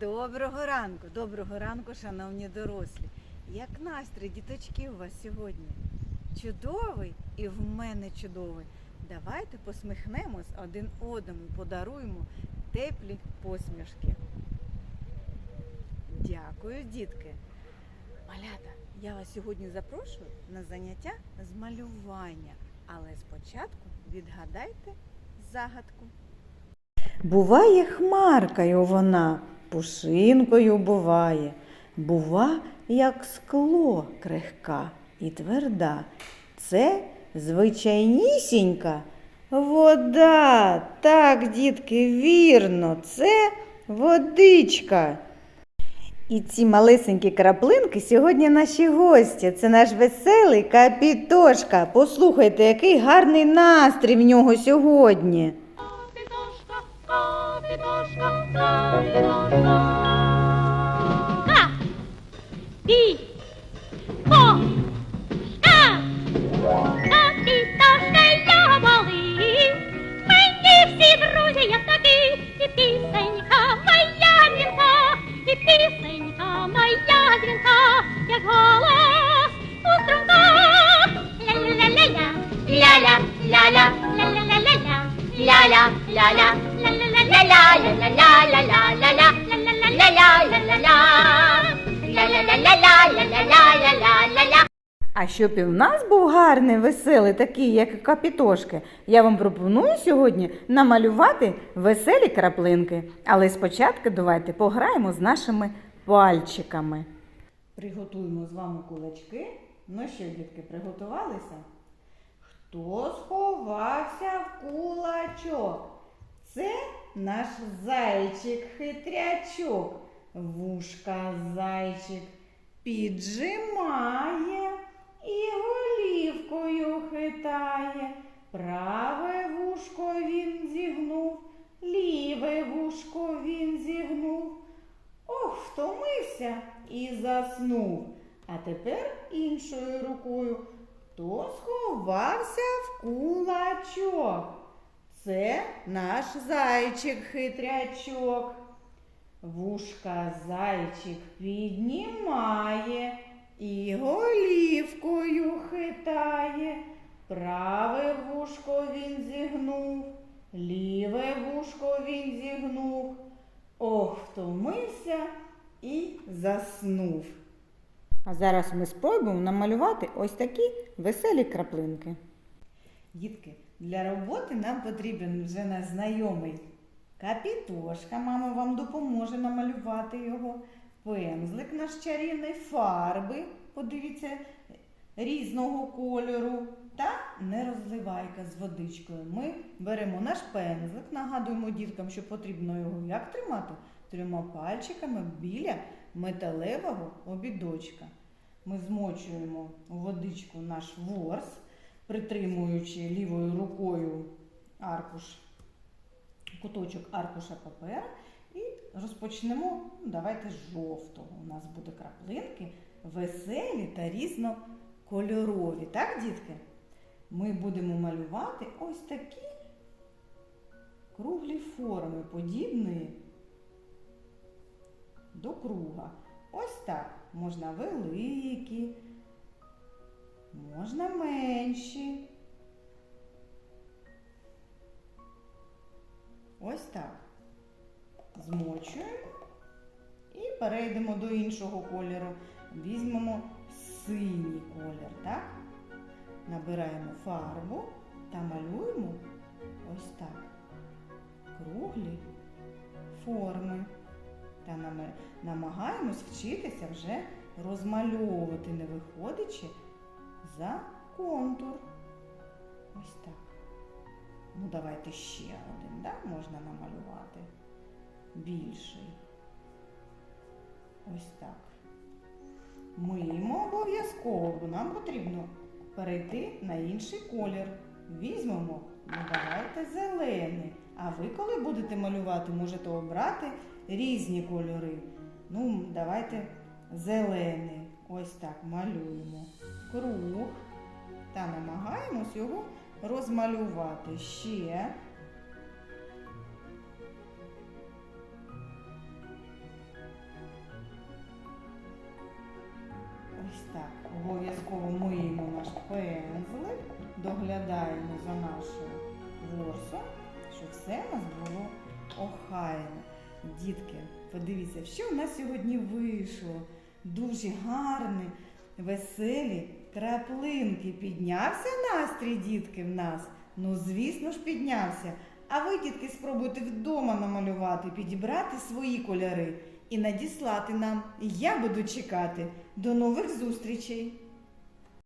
доброго ранку, доброго ранку, шановні дорослі. Як настрій, діточки, у вас сьогодні? Чудовий і в мене чудовий. Давайте посміхнемось один одному, подаруємо теплі посмішки. Дякую, дітки. Малята, я вас сьогодні запрошую на заняття з малювання, але спочатку відгадайте загадку. Буває хмаркою вона, пушинкою буває, бува, як скло крихка і тверда. Це звичайнісінька вода. Так, дітки, вірно, це водичка. І ці малесенькі краплинки сьогодні наші гості. Це наш веселий капітошка. Послухайте, який гарний настрій в нього сьогодні. on and on. А щоб і в нас був гарний, веселий, такий, як капітошки, я вам пропоную сьогодні намалювати веселі краплинки. Але спочатку давайте пограємо з нашими пальчиками. Приготуємо з вами кулачки. Ну що, дітки, приготувалися? Хто сховався в кулачок? Це наш зайчик-хитрячок. Вушка зайчик піджимає і голівкою хитає. Праве вушко він зігнув, ліве вушко він зігнув. Ох, втомився і заснув. А тепер іншою рукою. Хто сховався в кулачок? Це наш зайчик-хитрячок. Вушка зайчик піднімає і голівкою Праве вушко він зігнув, ліве вушко він зігнув. Ох, втомився і заснув. А зараз ми спробуємо намалювати ось такі веселі краплинки. Дітки, для роботи нам потрібен вже наш знайомий капітошка. Мама вам допоможе намалювати його. Пензлик наш чарівний, фарби, подивіться, різного кольору. Та нерозливайка з водичкою. Ми беремо наш пензлик, нагадуємо діткам, що потрібно його як тримати? Трьома пальчиками біля металевого обідочка. Ми змочуємо у водичку наш ворс, притримуючи лівою рукою аркуш, куточок аркуша папера і розпочнемо. ну, Давайте з жовтого. У нас буде краплинки веселі та різнокольорові. Так, дітки? Ми будемо малювати ось такі круглі форми, подібні до круга. Ось так. Можна великі, можна менші. Ось так. Змочуємо і перейдемо до іншого кольору. Візьмемо синій колір, так? Набираємо фарбу та малюємо ось так. Круглі форми. Та намагаємось вчитися вже розмальовувати, не виходячи за контур. Ось так. Ну, давайте ще один, да? можна намалювати. Більший. Ось так. Миємо обов'язково, бо нам потрібно перейти на інший колір. Візьмемо, ну давайте зелений. А ви, коли будете малювати, можете обрати різні кольори. Ну, давайте зелений. Ось так малюємо круг та намагаємось його розмалювати ще. Так. Обов'язково миємо наш пензлик, доглядаємо за нашим ворсом, щоб все у нас було охайно. Дітки, подивіться, що у нас сьогодні вийшло. Дуже гарні, веселі краплинки. Піднявся настрій, дітки, в нас? Ну, звісно ж, піднявся. А ви, дітки, спробуйте вдома намалювати, підібрати свої кольори і надіслати нам. Я буду чекати. До нових зустрічей!